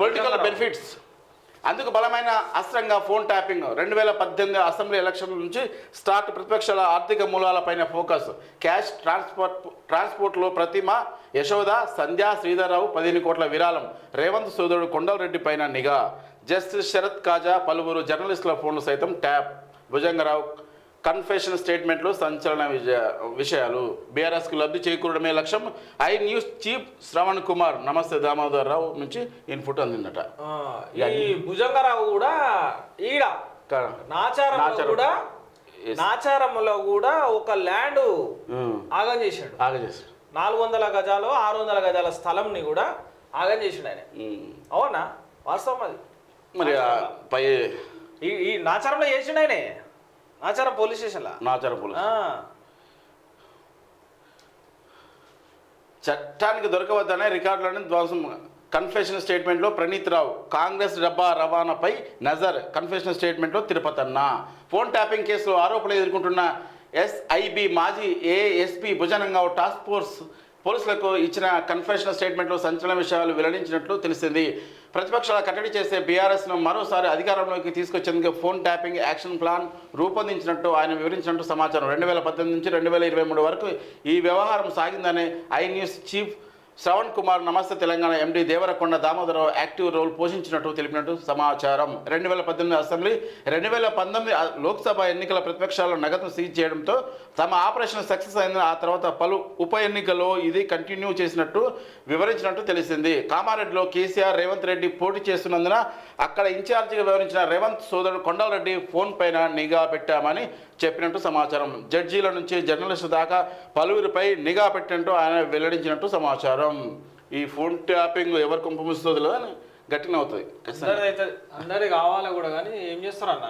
Political benefits అందుకు బలమైన అస్త్రంగా ఫోన్ ట్యాపింగ్ రెండు వేల పద్దెనిమిది అసెంబ్లీ ఎలక్షన్ల నుంచి స్టార్ట్ ప్రతిపక్షాల ఆర్థిక మూలాలపైన ఫోకస్. క్యాష్ ట్రాన్స్పోర్ట్ ట్రాన్స్పోర్ట్లో ప్రతిమ యశోద సంధ్య శ్రీధర్రావు పదిహేను కోట్ల విరాళం. రేవంత్ సోదరుడు కొండలరెడ్డి పైన నిఘా. జస్టిస్ శరత్ కాజా పలువురు జర్నలిస్టుల ఫోన్లు సైతం ట్యాప్. భుజంగరావు కన్ఫెషన్ స్టేట్మెంట్లు సంచలన విజయ విషయాలు. బీఆర్ఎస్కు లబ్ధి చేకూరడమే లక్ష్యం. I news chief Shravan Kumar. Namaste Damodar Rao నుంచి ఇన్పుట్ అందిందట. ఈ భుజంగరావు కూడా ఈడ. నాచారం. కూడా. నాచారంలో కూడా ఒక ల్యాండ్ ఉమ్, ఆగం చేశాడు. ఆగజేశారు నాలుగు వందల గజాలు ఆరు వందల గజాల స్థలంని కూడా ఆగం చేసిండు ఆయన. ఉమ్, అవునా? వాస్తవం అది. మరి పై ఈ ఈ నాచారంలో చేసిండు ఆయనే. నాచారం పోలీస్ స్టేషన్లో? నాచారం పోలీసు చట్టానికి దొరకవద్దనే రికార్డులను ధ్వంసం కన్ఫెషన్ స్టేట్మెంట్లో ప్రణీత్ రావు కాంగ్రెస్ డబ్బా రవాణాపై నజర్ కన్ఫెషన్ స్టేట్మెంట్లో తిరుపతన్న ఫోన్ ట్యాపింగ్ కేసులో ఆరోపణలు ఎదుర్కొంటున్న ఎస్ఐబి మాజీ ఏఎస్పీ భుజనంగావ్ టాస్క్ ఫోర్స్ పోలీసులకు ఇచ్చిన కన్ఫెషనల్ స్టేట్మెంట్లో సంచలన విషయాలు వెల్లడించినట్లు తెలిసింది. ప్రతిపక్షాల కట్టడి చేసే బీఆర్ఎస్ను మరోసారి అధికారంలోకి తీసుకొచ్చేందుకు ఫోన్ ట్యాపింగ్ యాక్షన్ ప్లాన్ రూపొందించినట్టు ఆయన వివరించినట్టు సమాచారం. రెండు వేల పద్దెనిమిది నుంచి రెండు వేల ఇరవై మూడు వరకు ఈ వ్యవహారం సాగిందని I news chief Shravan Kumar Namaste Telangana MD Devarakonda Damodar Rao active role పోషించినట్టు తెలిపినట్టు సమాచారం. రెండు వేల పద్దెనిమిది అసెంబ్లీ రెండు వేల పంతొమ్మిది లోక్సభ ఎన్నికల ప్రతిపక్షాల నగదు సీజ్ చేయడంతో తమ ఆపరేషన్ సక్సెస్ అయింది ఆ తర్వాత పలు ఉప ఎన్నికల్లో ఇది కంటిన్యూ చేసినట్టు వివరించినట్టు తెలిసింది. కామారెడ్డిలో కేసీఆర్ రేవంత్ రెడ్డి పోటీ చేస్తున్నందున అక్కడ ఇన్ఛార్జిగా వివరించిన రేవంత్ సోదరుడు కొండలరెడ్డి ఫోన్ పైన నిఘా పెట్టామని చెప్పినట్టు సమాచారం. జడ్జీల నుంచి జర్నలిస్టు దాకా పలువురిపై నిఘా పెట్టినట్టు ఆయన వెల్లడించినట్టు సమాచారం. ఈ ఫోన్ ట్యాపింగ్ ఎవరు కుంపముస్తుందో అని గట్టిన అవుతుంది అందరిది అయితే కావాలి కూడా కానీ ఏం చేస్తారన్న?